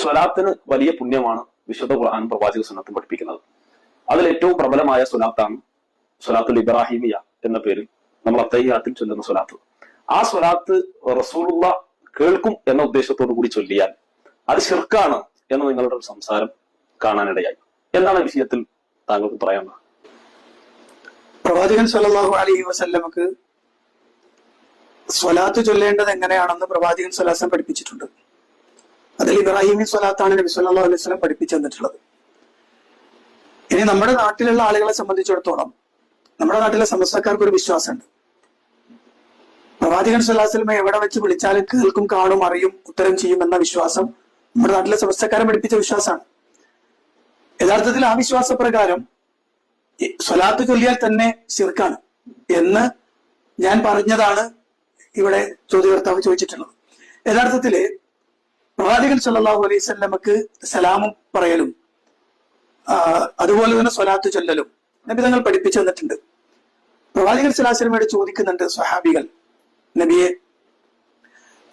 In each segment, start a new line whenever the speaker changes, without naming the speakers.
സ്വലാത്തിന് വലിയ പുണ്യമാണ് വിശുദ്ധ ഖുർആൻ പ്രവാചക സുന്നത്തും പഠിപ്പിക്കുന്നത്. അതിൽ ഏറ്റവും പ്രബലമായ സ്വലാത്താണ് സ്വലാത്തുൽ ഇബ്രാഹിമിയ എന്ന പേരിൽ നമ്മൾ അത്തയ്യാത്തിൽ ചൊല്ലുന്ന സ്വലാത്ത്. ആ സ്വലാത്ത് റസൂലുള്ള കേൾക്കും എന്ന ഉദ്ദേശത്തോടു കൂടി ചൊല്ലിയാൽ അത് ശിർക്കാണ് എന്ന് നിങ്ങളുടെ ഒരു സംസാരം കാണാനിടയായി. എന്താണ് വിഷയത്തിൽ താങ്കൾക്ക് പറയാനുള്ളത്?
പ്രവാചകൻ സല്ലല്ലാഹു അലൈഹി വസല്ലമക്ക് സ്വലാത്ത് ചൊല്ലേണ്ടത് എങ്ങനെയാണെന്ന് പ്രവാചകൻ സ്വലാസം പഠിപ്പിച്ചിട്ടുണ്ട്. അതിൽ ഇബ്രാഹിമി സ്വലാത്താണ് നബി സല്ലല്ലാഹു അലൈഹി വസല്ലം പഠിപ്പിച്ചു തന്നിട്ടുള്ളത്. ഇനി നമ്മുടെ നാട്ടിലുള്ള ആളുകളെ സംബന്ധിച്ചിടത്തോളം നമ്മുടെ നാട്ടിലെ സമസ്തക്കാർക്ക് ഒരു വിശ്വാസമുണ്ട്. പ്രവാചകൻ അലൈഹി എവിടെ വെച്ച് വിളിച്ചാലും കേൾക്കും കാണും അറിയും ഉത്തരം ചെയ്യും എന്ന വിശ്വാസം നമ്മുടെ നാട്ടിലെ സമസ്തക്കാരെ പഠിപ്പിച്ച വിശ്വാസമാണ്. യഥാർത്ഥത്തിൽ ആ വിശ്വാസപ്രകാരം പ്രകാരം സ്വലാത്ത് ചൊല്ലിയാൽ തന്നെ ശിർക്കാണ് എന്ന് ഞാൻ പറഞ്ഞതാണ് ഇവിടെ ചോദ്യകർത്താവ് ചോദിച്ചിട്ടുള്ളത്. യഥാർത്ഥത്തിൽ പ്രവാചകൻ സല്ലാഹു അലൈഹി സ്വല്ലമക്ക് സലാമും പറയലും അതുപോലെ തന്നെ സ്വലാത്ത് ചൊല്ലലും നബി തങ്ങൾ പഠിപ്പിച്ചു തന്നിട്ടുണ്ട്. പ്രവാചകൻ സലാസ്ലമയോട് ചോദിക്കുന്നുണ്ട് സ്വഹാബികൾ നബിയെ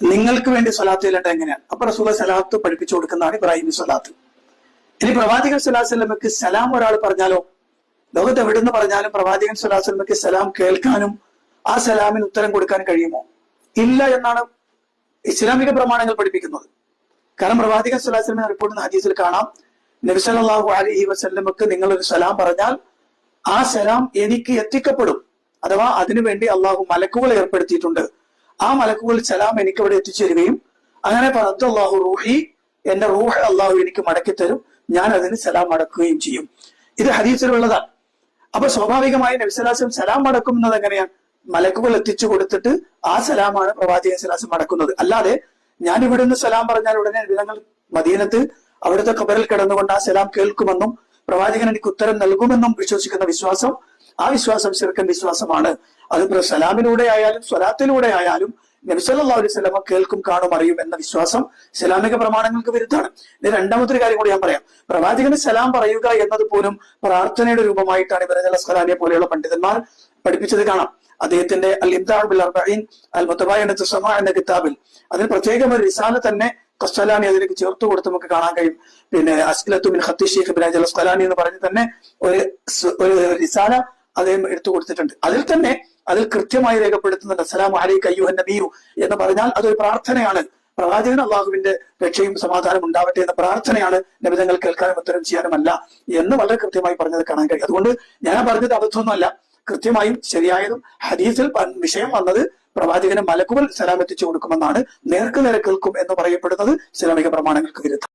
നിങ്ങൾക്ക് വേണ്ടി സ്വലാത്ത് ചൊല്ലേണ്ടത് എങ്ങനെയാണ്? അപ്പൊ റസൂല സലാത്ത് പഠിപ്പിച്ചു കൊടുക്കുന്നതാണ് ഇബ്രാഹിം സ്വലാത്ത്. ഇനി പ്രവാചകൻ സലാസ്ലമക്ക് സലാം ഒരാൾ പറഞ്ഞാലോ? ലോകത്ത് എവിടുന്ന് പറഞ്ഞാലും പ്രവാചകൻ സലാസ്ലമക്ക് സലാം കേൾക്കാനും ആ സലാമിന് ഉത്തരം കൊടുക്കാൻ കഴിയുമോ? ഇല്ല എന്നാണ് ഇസ്ലാമിക പ്രമാണങ്ങൾ പഠിപ്പിക്കുന്നത്. കാരണം പ്രവാചകൻ സലാസ്ലമിനെ റിപ്പോർട്ട് ഹദീസിൽ കാണാം. നബിസലാഹു അലഹി വസല്ലമക്ക് നിങ്ങൾ ഒരു സലാം പറഞ്ഞാൽ ആ സലാം എനിക്ക് എത്തിക്കപ്പെടും. അഥവാ അതിനുവേണ്ടി അള്ളാഹു മലക്കുകൾ ഏർപ്പെടുത്തിയിട്ടുണ്ട്. ആ മലക്കുകൾ സലാം എനിക്ക് അവിടെ എത്തിച്ചേരുകയും അങ്ങനെ പറഞ്ഞു അള്ളാഹു റൂഹി എന്റെ റൂഹ് അള്ളാഹു എനിക്ക് മടക്കി തരും. ഞാൻ അതിന് സലാം മടക്കുകയും ചെയ്യും. ഇത് ഹദീസിലുള്ളതാണ്. അപ്പൊ സ്വാഭാവികമായി നബിസലാസം സലാം മടക്കുന്നത് എങ്ങനെയാണ്? മലക്കുകൾ എത്തിച്ചു കൊടുത്തിട്ട് ആ സലാമാണ് പ്രവാചകൻ സലാസം മടക്കുന്നത്. അല്ലാതെ ഞാൻ ഇവിടെ നിന്ന് സലാം പറഞ്ഞാൽ ഉടനെ വിധങ്ങൾ മദീനത്ത് അവിടുത്തെ കബറിൽ കിടന്നുകൊണ്ട് ആ സലാം കേൾക്കുമെന്നും പ്രവാചകൻ എനിക്ക് ഉത്തരം നൽകുമെന്നും വിശ്വസിക്കുന്ന വിശ്വാസം ആ വിശ്വാസം ചെറുക്കൻ വിശ്വാസമാണ്. അത് സലാമിലൂടെ ആയാലും സ്വലാത്തിലൂടെ ആയാലും നബിസല്ലാ അലൈഹി സ്വലമ കേൾക്കും കാണും അറിയും എന്ന വിശ്വാസം ഇസ്ലാമിക പ്രമാണങ്ങൾക്ക് വിരുദ്ധമാണ്. ഇനി രണ്ടാമത്തെ കാര്യം കൂടി ഞാൻ പറയാം. പ്രവാചകന് സലാം പറയുക എന്നത് പോലും പ്രാർത്ഥനയുടെ രൂപമായിട്ടാണ് ഇവരെ അസ്ഖലാനിയെ പോലെയുള്ള പണ്ഡിതന്മാർ പഠിപ്പിച്ചത് കാണാം. അദ്ദേഹത്തിന്റെ അൽ ഇബ്ദാബുൽ അർബീൻ അൽ മുത്തബായ തുസമ എന്ന കിതാബിൽ. അതിന് പ്രത്യേകം ഒരു റിസാല തന്നെ കസ്തലാനി അതിലേക്ക് ചേർത്ത് കൊടുത്ത് നമുക്ക് കാണാൻ കഴിയും. പിന്നെ അസ്ലത്തു ബിൻ ഖത്തി ഷെയ്ഖ് ബിൻ അൽ അസ്കലാനി എന്ന് പറഞ്ഞ് തന്നെ ഒരു ഒരു റിസാല അദ്ദേഹം എടുത്തു കൊടുത്തിട്ടുണ്ട്. അതിൽ തന്നെ അതിൽ കൃത്യമായി രേഖപ്പെടുത്തുന്നുണ്ട് അസ്സലാമു അലൈക അയ്യുഹൻ നബിയു എന്ന് പറഞ്ഞാൽ അതൊരു പ്രാർത്ഥനയാണ്. പ്രവാചകൻ അള്ളാഹുവിന്റെ രക്ഷയും സമാധാനം ഉണ്ടാവട്ടെ എന്ന പ്രാർത്ഥനയാണ് നബിതങ്ങൾ കേൾക്കാനും ഉത്തരം ചെയ്യാനുമല്ല എന്ന് വളരെ കൃത്യമായി പറഞ്ഞത് കാണാൻ കഴിയും. അതുകൊണ്ട് ഞാൻ പറഞ്ഞത് അബദ്ധമൊന്നുമല്ല. കൃത്യമായും ശരിയായതും ഹദീസിൽ വിഷയം വന്നത് പ്രവാചകന് മലക്കുകൾ സലാം എത്തിച്ചു കൊടുക്കുമെന്നാണ് നേർക്ക് നിരക്കേൽക്കും എന്ന് പറയപ്പെടുന്നത്. ഇസ്ലാമിക പ്രമാണങ്ങൾക്ക് വിരുദ്ധം.